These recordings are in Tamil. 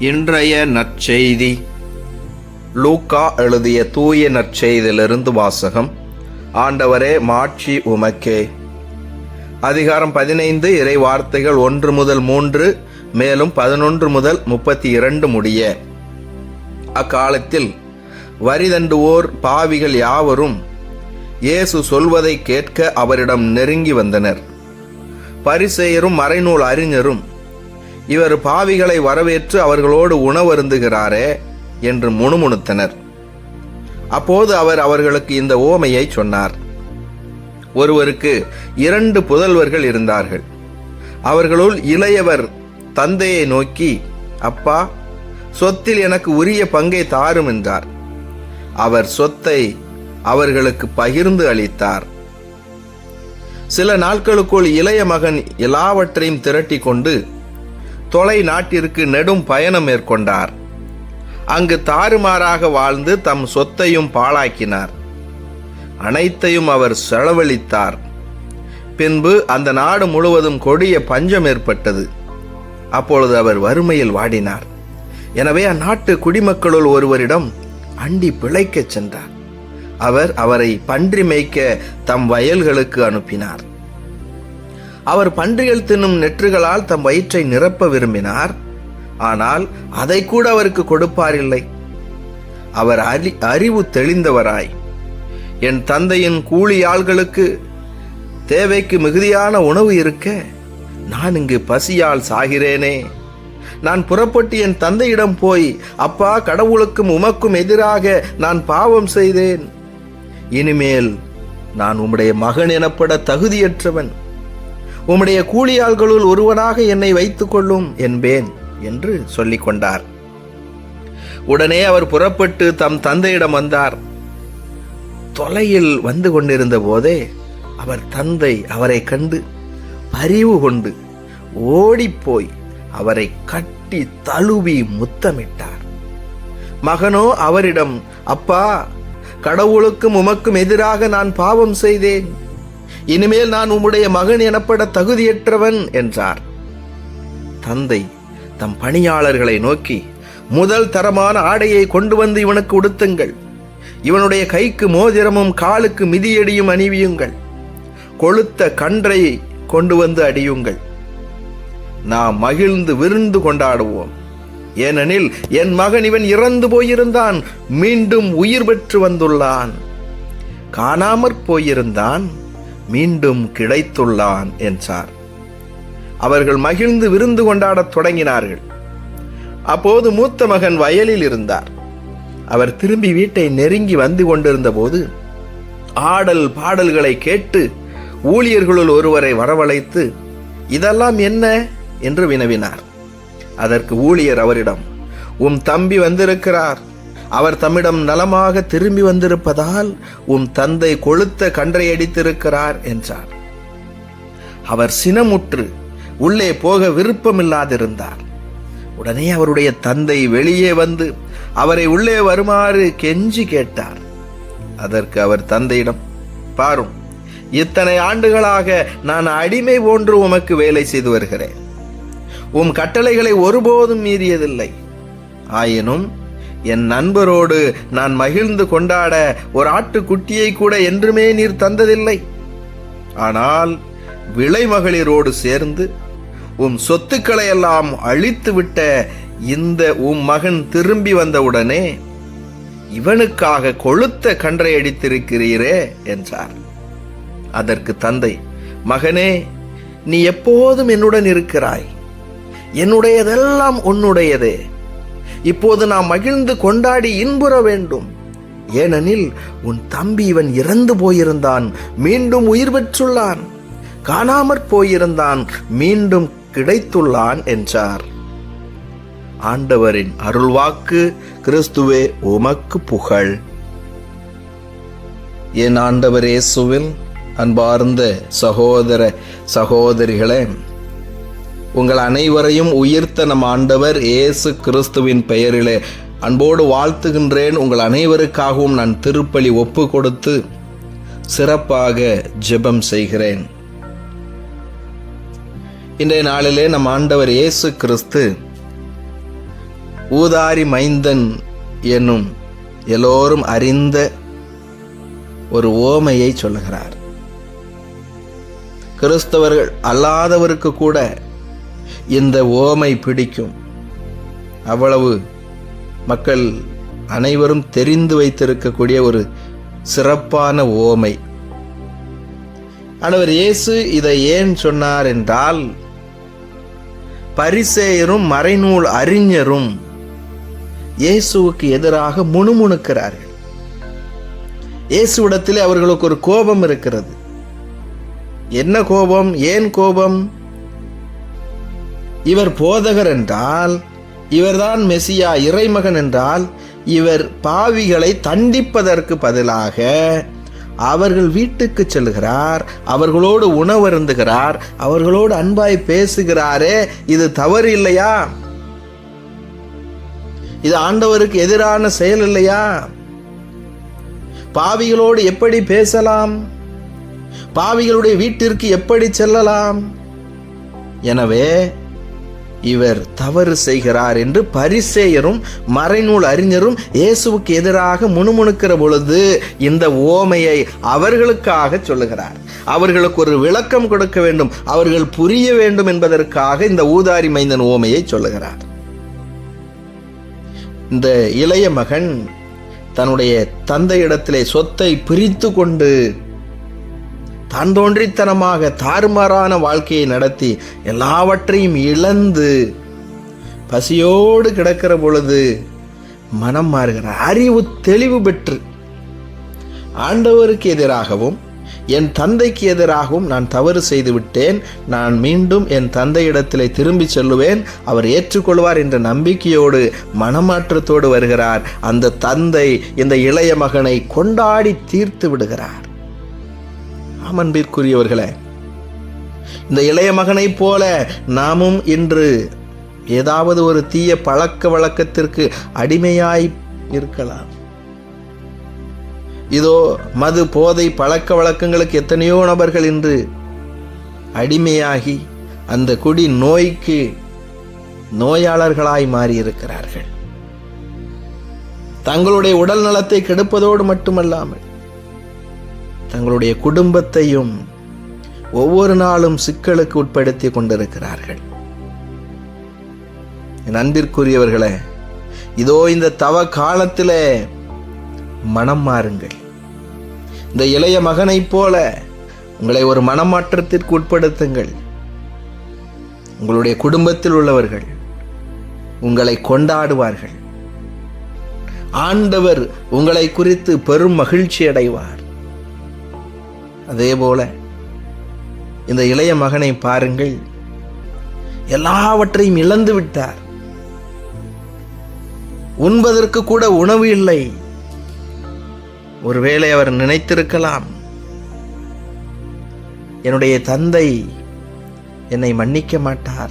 இன்றைய நற்செய்தி. லூக்கா எழுதிய தூய நற்செய்தியிலிருந்து வாசகம். ஆண்டவரே மாட்சி உமக்கே. அதிகாரம் பதினைந்து இறை வார்த்தைகள் ஒன்று முதல் மூன்று மேலும் பதினொன்று முதல் முப்பத்தி இரண்டு முடிய. அக்காலத்தில் வரிதண்டுவோர் பாவிகள் யாவரும் இயேசு சொல்வதை கேட்க அவரிடம் நெருங்கி வந்தனர். பரிசெயரும் மறைநூல் அறிஞரும் இவர் பாவிகளை வரவேற்று அவர்களோடு உணவருந்துகிறாரே என்று முணுமுணுத்தனர். அப்போது அவர் அவர்களுக்கு இந்த ஓமையை சொன்னார். ஒருவருக்கு இரண்டு புதல்வர்கள் இருந்தார்கள். அவர்களுள் இளையவர் தந்தையை நோக்கி அப்பா சொத்தில் எனக்கு உரிய பங்கை தாரும் என்றார். அவர் சொத்தை அவர்களுக்கு பகிர்ந்து அளித்தார். சில நாட்களுக்குள் இளைய மகன் எல்லாவற்றையும் திரட்டி கொண்டு தொலை நாட்டிற்கு நெடும் பயணம் மேற்கொண்டார். அங்கு தாறுமாறாக வாழ்ந்து தம் சொத்தையும் பாழாக்கினார். அனைத்தையும் அவர் செலவழித்தார். பின்பு அந்த நாடு முழுவதும் கொடிய பஞ்சம் ஏற்பட்டது. அப்பொழுது அவர் வறுமையில் வாடினார். எனவே அந்நாட்டு குடிமக்களுள் ஒருவரிடம் அண்டி பிழைக்கச் சென்றார். அவர் அவரை பன்றி மேய்க்க தம் வயல்களுக்கு அனுப்பினார். அவர் பன்றிகள் தின்னும் நெற்றுகளால் தம் வயிற்றை நிரப்ப விரும்பினார். ஆனால் அதை கூட அவருக்கு கொடுப்பாரில்லை. அவர் அறி அறிவு தெளிந்தவராய். என் தந்தையின் கூலி ஆள்களுக்கு தேவைக்கு மிகுதியான உணவு இருக்க நான் இங்கு பசியால் சாகிறேனே. நான் புறப்பட்டு என் தந்தையிடம் போய் அப்பா கடவுளுக்கும் உமக்கும் எதிராக நான் பாவம் செய்தேன். இனிமேல் நான் உம்முடைய மகன் எனப்பட தகுதியற்றவன். உம்முடைய கூலியாள்களுள் ஒருவனாக என்னை வைத்துக் கொள்ளும் என்பேன் என்று சொல்லிக் கொண்டார். உடனே அவர் புறப்பட்டு தம் தந்தையிடம் வந்தார். தொலையில் வந்து கொண்டிருந்த போதே அவர் தந்தை அவரை கண்டு பரிவு கொண்டு ஓடிப்போய் அவரை கட்டி தழுவி முத்தமிட்டார். மகனோ அவரிடம் அப்பா கடவுளுக்கும் உமக்கும் எதிராக நான் பாவம் செய்தேன். இனிமேல் நான் உம்முடைய மகன் எனப்பட தகுதியற்றவன் என்றார். தந்தை தம் பணியாளர்களை நோக்கி முதல் தரமான ஆடையை கொண்டு வந்து இவனுக்கு உடுத்துங்கள். இவனுடைய கைக்கு மோதிரமும் காலுக்கு மிதியடியும் அணிவியுங்கள். கொளுத்த கன்றையை கொண்டு வந்து அடியுங்கள். நாம் மகிழ்ந்து விருந்து கொண்டாடுவோம். ஏனெனில் என் மகன் இவன் இறந்து போயிருந்தான் மீண்டும் உயிர் பெற்று வந்துள்ளான். காணாமற் போயிருந்தான். மீண்டும் கிடைத்துள்ளான் என்றார். அவர்கள் மகிழ்ந்து விருந்து கொண்டாடத் தொடங்கினார்கள். அப்போது மூத்த மகன் வயலில் இருந்தார். அவர் திரும்பி வீட்டை நெருங்கி வந்து கொண்டிருந்த போது ஆடல் பாடல்களை கேட்டு ஊழியர்களுள் ஒருவரை வரவழைத்து இதெல்லாம் என்ன? என்று வினவினார். அதற்கு ஊழியர் அவரிடம் உம் தம்பி வந்திருக்கிறார். அவர் தம்மிடம் நலமாக திரும்பி வந்திருப்பதால் உம் தந்தை கொளுத்த கன்றையடித்திருக்கிறார் என்றார். அவர் சினமுற்று உள்ளே போக விருப்பமில்லாதிருந்தார். உடனே அவருடைய தந்தை வெளியே வந்து அவரை உள்ளே வருமாறு கெஞ்சி கேட்டார். அதற்கு அவர் தந்தையிடம் பாரும் இத்தனை ஆண்டுகளாக நான் அடிமை போன்று உமக்கு வேலை செய்து வருகிறேன். உம் கட்டளைகளை ஒருபோதும் மீறியதில்லை. ஆயினும் என் நண்பரோடு நான் மகிழ்ந்து கொண்டாட ஒரு ஆட்டுக்குட்டியை கூட என்றுமே நீர் தந்ததில்லை. ஆனால் விளைமகளிரோடு சேர்ந்து உம் சொத்துக்களை எல்லாம் இந்த உம் மகன் திரும்பி வந்தவுடனே இவனுக்காக கொளுத்த கன்றை அடித்திருக்கிறீரே என்றார். அதற்கு தந்தை மகனே நீ எப்போதும் என்னுடன் இருக்கிறாய். என்னுடையதெல்லாம் உன்னுடையதே. இப்போது நாம் மகிழ்ந்து கொண்டாடி இன்புற வேண்டும். ஏனெனில் உன் தம்பி இவன் இறந்து போயிருந்தான் மீண்டும் உயிர் பெற்றுள்ளான். காணாமற் போயிருந்தான் மீண்டும் கிடைத்துள்ளான் என்றார். ஆண்டவரின் அருள்வாக்கு கிறிஸ்துவே உமக்கு புகழ். என் ஆண்டவர் இயேசுவில் அன்பார்ந்த சகோதர சகோதரிகளே உங்கள் அனைவரையும் உயிர்த்த நம் ஆண்டவர் இயேசு கிறிஸ்துவின் பெயரிலே. அன்போடு வாழ்த்துகின்றேன். உங்கள் அனைவருக்காகவும் நான் திருப்பலி ஒப்பு கொடுத்து சிறப்பாக ஜெபம் செய்கிறேன். இன்றைய நாளிலே நம் ஆண்டவர் இயேசு கிறிஸ்து ஊதாரி மைந்தன் என்னும் எல்லோரும் அறிந்த ஒரு ஓமையை சொல்லுகிறார். கிறிஸ்தவர்கள் அல்லாதவருக்கு கூட இந்த ஓமை பிடிக்கும். அவ்வளவு மக்கள் அனைவரும் தெரிந்து வைத்திருக்கக்கூடிய ஒரு சிறப்பான ஓமை. ஆனவர் இயேசு இதை ஏன் சொன்னார் என்றால் பரிசேயரும் மறைநூல் அறிஞரும் இயேசுவுக்கு எதிராக முணுமுணுக்கிறார்கள். இயேசுவிடத்திலே அவர்களுக்கு ஒரு கோபம் இருக்கிறது. என்ன கோபம்? ஏன் கோபம்? இவர் போதகர் என்றால் இவர்தான் மெசியா இறைமகன் என்றால் இவர் பாவிகளை தண்டிப்பதற்கு பதிலாக அவர்கள் வீட்டுக்கு செல்கிறார் அவர்களோடு உணவருந்துகிறார் அவர்களோடு அன்பாய் பேசுகிறாரே இது தவறு இல்லையா? இது ஆண்டவருக்கு எதிரான செயல் இல்லையா? பாவிகளோடு எப்படி பேசலாம்? பாவிகளுடைய வீட்டிற்கு எப்படி செல்லலாம்? எனவே இவர் தவறு செய்கிறார் என்று பரிசேயரும் மறைநூல் அறிஞரும் இயேசுவுக்கு எதிராக முணுமுணுக்கிற பொழுது இந்த ஓமையை அவர்களுக்காக சொல்லுகிறார். அவர்களுக்கு ஒரு விளக்கம் கொடுக்க வேண்டும் அவர்கள் புரிய வேண்டும் என்பதற்காக இந்த ஊதாரி மைந்தன் ஓமையை சொல்லுகிறார். இந்த இளைய மகன் தன்னுடைய தந்தையிடத்திலே சொத்தை பிரித்து கொண்டு தான் தோன்றித்தனமாக தாறுமாறான வாழ்க்கையை நடத்தி எல்லாவற்றையும் இழந்து பசியோடு கிடக்கிற பொழுது மனம் மாறுகிறார் அறிவு தெளிவு பெற்று ஆண்டவருக்கு எதிராகவும் என் தந்தைக்கு எதிராகவும் நான் தவறு செய்து விட்டேன். நான் மீண்டும் என் தந்தையிடத்திலே திரும்பி செல்லுவேன். அவர் ஏற்றுக்கொள்வார் என்ற நம்பிக்கையோடு மனமாற்றத்தோடு வருகிறார். அந்த தந்தை இந்த இளைய மகனை கொண்டாடி தீர்த்து விடுகிறார். அமன்பிற்குரியவர்களே இந்த இளைய மகனைப் போல நாமும் இன்று ஏதாவது ஒரு தீய பழக்க வழக்கத்திற்கு அடிமையாய் இருக்கலாம். இதோ மது போதை பழக்க வழக்கங்களுக்கு எத்தனையோ நபர்கள் இன்று அடிமையாகி அந்த குடி நோய்க்கு நோயாளர்களாய் மாறியிருக்கிறார்கள். தங்களுடைய உடல் நலத்தை கெடுப்பதோடு மட்டுமல்லாமல் தங்களுடைய குடும்பத்தையும் ஒவ்வொரு நாளும் சிக்கலுக்கு உட்படுத்தி கொண்டிருக்கிறார்கள். என் அன்பிற்குரியவர்களே இதோ இந்த தவ காலத்திலே மனம் மாறுங்கள். இந்த இளைய மகனைப் போல உங்களை ஒரு மனமாற்றத்திற்கு உட்படுத்துங்கள். உங்களுடைய குடும்பத்தில் உள்ளவர்கள் உங்களை கொண்டாடுவார்கள். ஆண்டவர் உங்களை குறித்து பெரும் மகிழ்ச்சி அடைவார் அதே போல இந்த இளைய மகனை பாருங்கள். எல்லாவற்றையும் இழந்து விட்டார். உண்பதற்கு கூட உணவு இல்லை. ஒருவேளை அவர் நினைத்திருக்கலாம். என்னுடைய தந்தை என்னை மன்னிக்க மாட்டார்.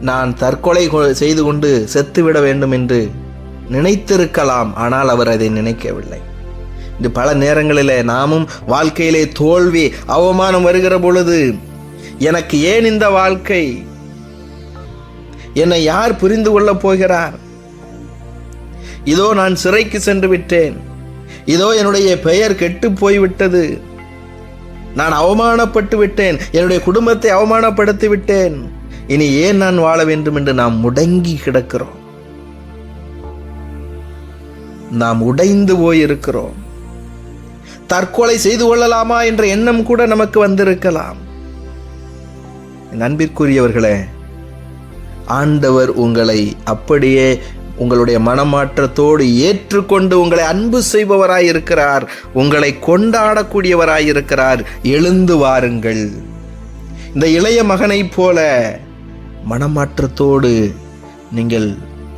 நான் தற்கொலை கொ- செய்து கொண்டு செத்துவிட வேண்டும் என்று நினைத்திருக்கலாம் ஆனால் அவர் அதை நினைக்கவில்லை. இது பல நேரங்களில் நாமும் வாழ்க்கையிலே தோல்வி அவமானம் வருகிற பொழுது எனக்கு ஏன் இந்த வாழ்க்கை? என்னை யார் புரிந்து கொள்ளப் போகிறார்? இதோ நான் சிறைக்கு சென்று விட்டேன். இதோ என்னுடைய பெயர் கெட்டு போய்விட்டது. நான் அவமானப்பட்டு விட்டேன். என்னுடைய குடும்பத்தை அவமானப்படுத்தி விட்டேன். இனி ஏன் நான் வாழ வேண்டும் என்று நாம் முடங்கி கிடக்கிறோம்? நாம் உடைந்து போயிருக்கிறோம். தற்கொலை செய்து கொள்ளலாமா என்ற எண்ணம் கூட நமக்கு வந்திருக்கலாம். அன்பிற்குரியவர்களே ஆண்டவர் உங்களை அப்படியே உங்களுடைய மனமாற்றத்தோடு ஏற்றுக்கொண்டு உங்களை அன்பு செய்பவராயிருக்கிறார் உங்களை கொண்டாடக்கூடியவராயிருக்கிறார் எழுந்து வாருங்கள். இந்த இளைய மகனைப் போல மனமாற்றத்தோடு நீங்கள்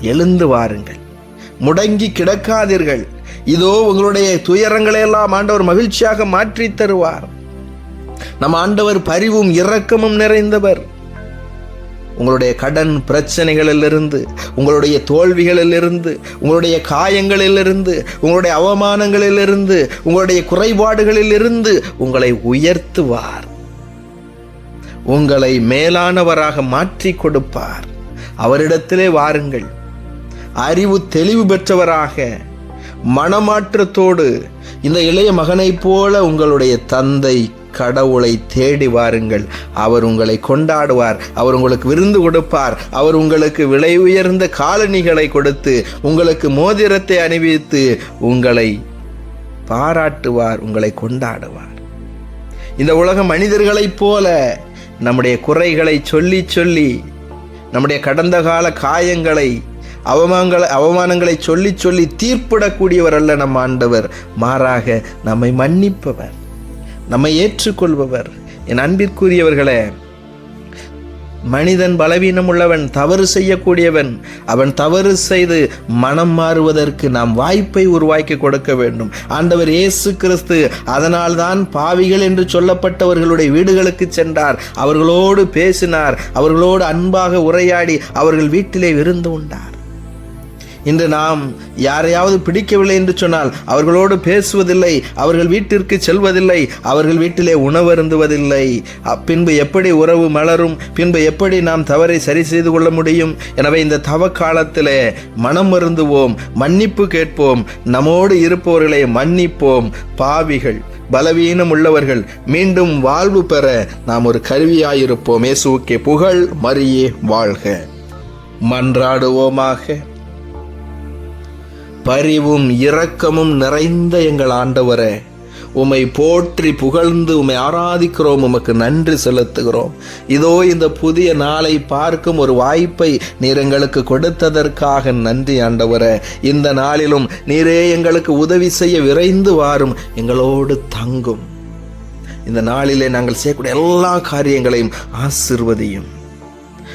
எழுந்து வாருங்கள். முடங்கி கிடக்காதீர்கள். இதோ உங்களுடைய துயரங்களை எல்லாம் ஆண்டவர் மகிழ்ச்சியாக மாற்றி தருவார். நம் ஆண்டவர் பரிவும் இரக்கமும் நிறைந்தவர். உங்களுடைய கடன் பிரச்சனைகளிலிருந்து உங்களுடைய தோல்விகளிலிருந்து உங்களுடைய காயங்களிலிருந்து உங்களுடைய அவமானங்களிலிருந்து உங்களுடைய குறைபாடுகளிலிருந்து உங்களை உயர்த்துவார். உங்களை மேலானவராக மாற்றி கொடுப்பார். அவரிடத்திலே வாருங்கள். அறிவு தெளிவு பெற்றவராக மனமாற்றத்தோடு இந்த இளைய மகனைப் போல உங்களுடைய தந்தை கடவுளை தேடி வாருங்கள். அவர் உங்களை கொண்டாடுவார். அவர் உங்களுக்கு விருந்து கொடுப்பார். அவர் உங்களுக்கு விலை உயர்ந்த காலணிகளை கொடுத்து உங்களுக்கு மோதிரத்தை அணிவித்து உங்களை பாராட்டுவார் உங்களை கொண்டாடுவார். இந்த உலக மனிதர்களைப் போல நம்முடைய குறைகளை சொல்லி சொல்லி நம்முடைய கடந்த கால காயங்களை அவமானங்களை அவமானங்களை சொல்லி சொல்லி தீர்ப்பிடக்கூடியவர் அல்ல நம் ஆண்டவர். மாறாக நம்மை மன்னிப்பவர் நம்மை ஏற்றுக்கொள்பவர். என் அன்பிற்குரியவர்களே மனிதன் பலவீனம் உள்ளவன் தவறு செய்யக்கூடியவன் அவன் தவறு செய்து மனம் மாறுவதற்கு நாம் வாய்ப்பை உருவாக்கி கொடுக்க வேண்டும். ஆண்டவர் இயேசு கிறிஸ்து அதனால்தான் பாவிகள் என்று சொல்லப்பட்டவர்களுடைய வீடுகளுக்கு சென்றார். அவர்களோடு பேசினார் அவர்களோடு அன்பாக உரையாடி அவர்கள் வீட்டிலே விருந்து உண்டார். இன்று நாம் யாரையாவது பிடிக்கவில்லை என்று சொன்னால் அவர்களோடு பேசுவதில்லை அவர்கள் வீட்டிற்கு செல்வதில்லை அவர்கள் வீட்டிலே உணவருந்துவதில்லை பின்பு எப்படி உறவு மலரும் பின்பு எப்படி நாம் தவறை சரி செய்து கொள்ள முடியும்? எனவே இந்த தவ காலத்திலே மனம் வருந்துவோம் மன்னிப்பு கேட்போம் நம்மோடு இருப்பவர்களை மன்னிப்போம் பாவிகள் பலவீனம் உள்ளவர்கள் மீண்டும் வாழ்வு பெற நாம் ஒரு கருவியாயிருப்போம். இயேசுக்கே புகழ் மறியே வாழ்க. மன்றாடுவோமாக. பரிவும் இரக்கமும் நிறைந்த எங்கள் ஆண்டவரே. உம்மை போற்றி புகழ்ந்து உம்மை ஆராதிக்கிறோம் உமக்கு நன்றி செலுத்துகிறோம். இதோ இந்த புதிய நாளை பார்க்கும் ஒரு வாய்ப்பை நீர் எங்களுக்கு கொடுத்ததற்காக நன்றி ஆண்டவரே. இந்த நாளிலும் நீரே எங்களுக்கு உதவி செய்ய விரைந்து வாரும் எங்களோடு தங்கும். இந்த நாளிலே நாங்கள் செய்யக்கூடிய எல்லா காரியங்களையும் ஆசிர்வதியும்.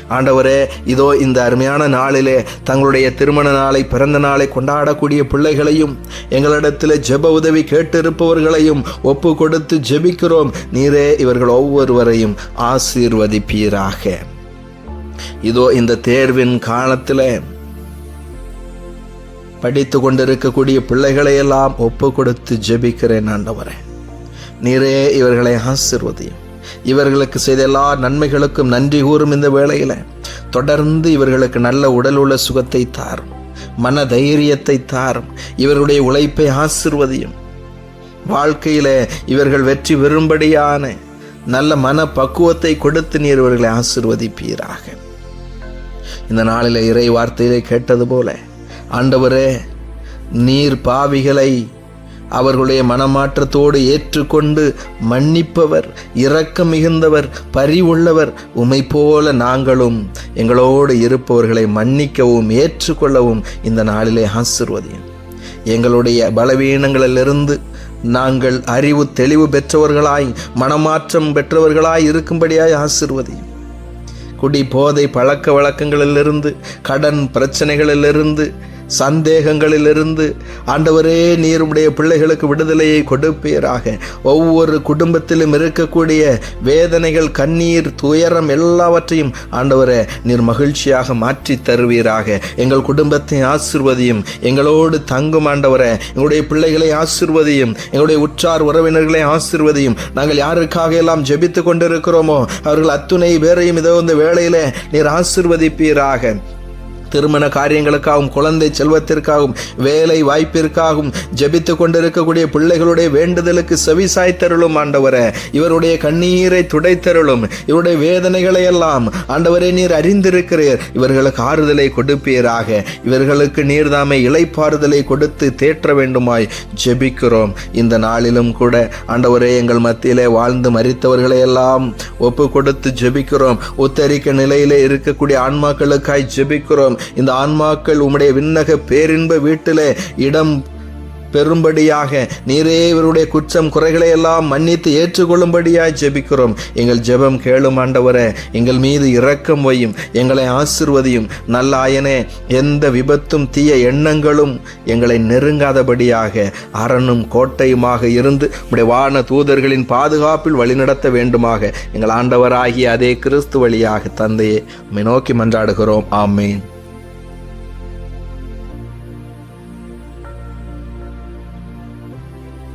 ஆண்டவரே இதோ இந்த அருமையான நாளிலே தங்களுடைய திருமண நாளை பிறந்த நாளை கொண்டாடக்கூடிய பிள்ளைகளையும் எங்களிடத்தில் ஜெப உதவி கேட்டிருப்பவர்களையும் ஒப்பு கொடுத்து ஜெபிக்கிறோம். நீரே இவர்கள் ஒவ்வொருவரையும் ஆசீர்வதிப்பீராக. இதோ இந்த தேர்வின் காலத்தில் படித்து கொண்டிருக்கக்கூடிய பிள்ளைகளையெல்லாம் ஒப்பு கொடுத்து ஜெபிக்கிறேன் ஆண்டவரே. நீரே இவர்களை ஆசிர்வதியும். இவர்களுக்கு செய்த எல்லா நன்மைகளுக்கும் நன்றி கூறும் இந்த வேளையில். தொடர்ந்து இவர்களுக்கு நல்ல உடல் உள்ள சுகத்தை தாரும் மன தைரியத்தை தாரும் இவர்களுடைய உழைப்பை ஆசிர்வதியும். வாழ்க்கையில் இவர்கள் வெற்றி பெறும்படியான நல்ல மன பக்குவத்தை கொடுத்து நீர் இவர்களை ஆசிர்வதிப்பீராக. இந்த நாளில் இறை வார்த்தையிலே கேட்டது போல ஆண்டவரே நீர் பாவிகளை அவர்களுடைய மனமாற்றத்தோடு ஏற்றுக்கொண்டு மன்னிப்பவர் இரக்க மிகுந்தவர் பரிவுள்ளவர் உமை போல நாங்களும் எங்களோடு இருப்பவர்களை மன்னிக்கவும் ஏற்றுக்கொள்ளவும் இந்த நாளிலே ஆசிர்வதியும். எங்களுடைய பலவீனங்களிலிருந்து நாங்கள் அறிவு தெளிவு பெற்றவர்களாய் மனமாற்றம் பெற்றவர்களாய் இருக்கும்படியாய் ஆசிர்வதியும். குடி போதை பழக்க வழக்கங்களிலிருந்து கடன் பிரச்சனைகளிலிருந்து சந்தேகங்களிலிருந்து ஆண்டவரே நீருடைய பிள்ளைகளுக்கு விடுதலையை கொடுப்பீராக. ஒவ்வொரு குடும்பத்திலும் இருக்கக்கூடிய வேதனைகள் கண்ணீர் துயரம் எல்லாவற்றையும் ஆண்டவரே நீர் மகிழ்ச்சியாக மாற்றி தருவீராக. எங்கள் குடும்பத்தை ஆசிர்வதியும் எங்களோடு தங்கும் ஆண்டவரே எங்களுடைய பிள்ளைகளை ஆசிர்வதியும் எங்களுடைய உற்றார் உறவினர்களை ஆசிர்வதியும். நாங்கள் யாருக்காக எல்லாம் ஜெபித்து கொண்டிருக்கிறோமோ அவர்கள் அத்துணை பேரையும் இதோ இந்த வேளையிலே நீர் ஆசிர்வதிப்பீராக. திருமண காரியங்களுக்காகவும் குழந்தை செல்வத்திற்காகவும் வேலை வாய்ப்பிற்காகவும் ஜபித்து கொண்டிருக்கக்கூடிய பிள்ளைகளுடைய வேண்டுதலுக்கு செவிசாய்த்தருளும் ஆண்டவரே. இவருடைய கண்ணீரை துடைத்தருளும். இவருடைய வேதனைகளை எல்லாம் ஆண்டவரே நீர் அறிந்திருக்கிறீர். இவர்களுக்கு ஆறுதலை கொடுப்பீராக. இவர்களுக்கு நீர்தாமை இளைப்பாறுதலை கொடுத்து தேற்ற வேண்டுமாய் ஜெபிக்கிறோம். இந்த நாளிலும் கூட ஆண்டவரே எங்கள் மத்தியிலே வாழ்ந்து மறித்தவர்களை எல்லாம் ஒப்பு கொடுத்து ஜெபிக்கிறோம். உத்தரிக்க நிலையிலே இருக்கக்கூடிய ஆன்மாக்களுக்காய் ஜெபிக்கிறோம். இந்த ஆன்மாக்கள் உம்முடைய விண்ணக பேரின்ப வீட்டிலே இடம் பெறும்படியாக நீரே இவருடைய குற்றம் குறைகளை எல்லாம் மன்னித்து ஏற்றுக்கொள்ளும்படியாய் ஜெபிக்கிறோம். எங்கள் ஜெபம் கேளும் ஆண்டவரே எங்கள் மீது இரக்கம் வையும் எங்களை ஆசிர்வதியும். நல்ல ஆயனே எந்த விபத்தும் தீய எண்ணங்களும் எங்களை நெருங்காதபடியாக அரணும் கோட்டையுமாக இருந்து உடைய வான தூதர்களின் பாதுகாப்பில் வழிநடத்த வேண்டுமாக. எங்கள் ஆண்டவராகிய அதே கிறிஸ்து வழியாக தந்தையே நோக்கி மன்றாடுகிறோம். ஆமேன்.